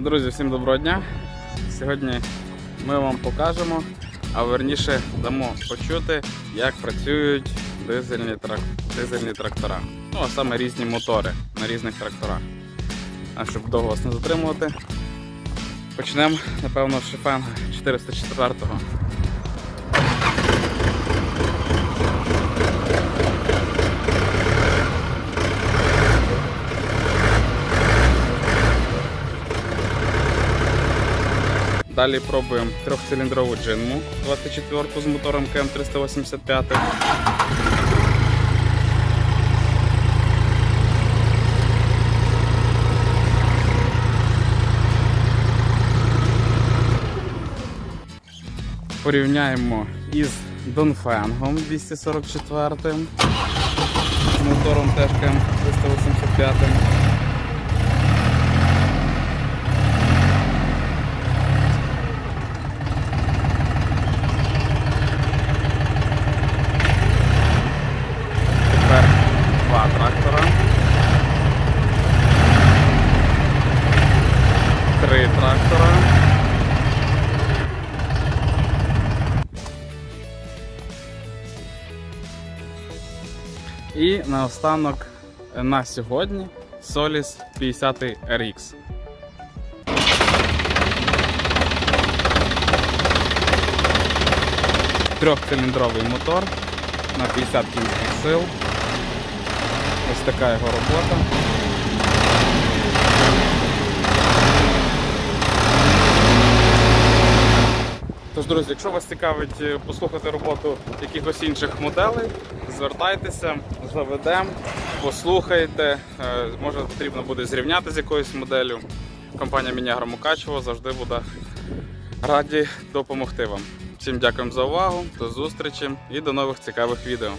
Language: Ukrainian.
Друзі, всім доброго дня! Сьогодні ми вам покажемо, а верніше дамо почути, як працюють дизельні, трак... дизельні трактора. Ну, а саме різні мотори на різних тракторах. А щоб довго вас не затримувати, почнемо, напевно, з Шифенга 404-го. Далі пробуємо трьохциліндрову джинму 24 з мотором КМ 385. Порівняємо із Донфенгом 244 з мотором теж КМ 385. І наостанок на сьогодні Solis 50 RX. Трьохциліндровий мотор на 50 кінських сил. Ось така його робота. Друзі, якщо вас цікавить е, послухати роботу якихось інших моделей, звертайтеся, заведемо, послухайте. Е, Може потрібно буде зрівняти з якоюсь моделлю. Компанія Мінягра Мукачево завжди буде раді допомогти вам. Всім дякуємо за увагу, до зустрічі і до нових цікавих відео.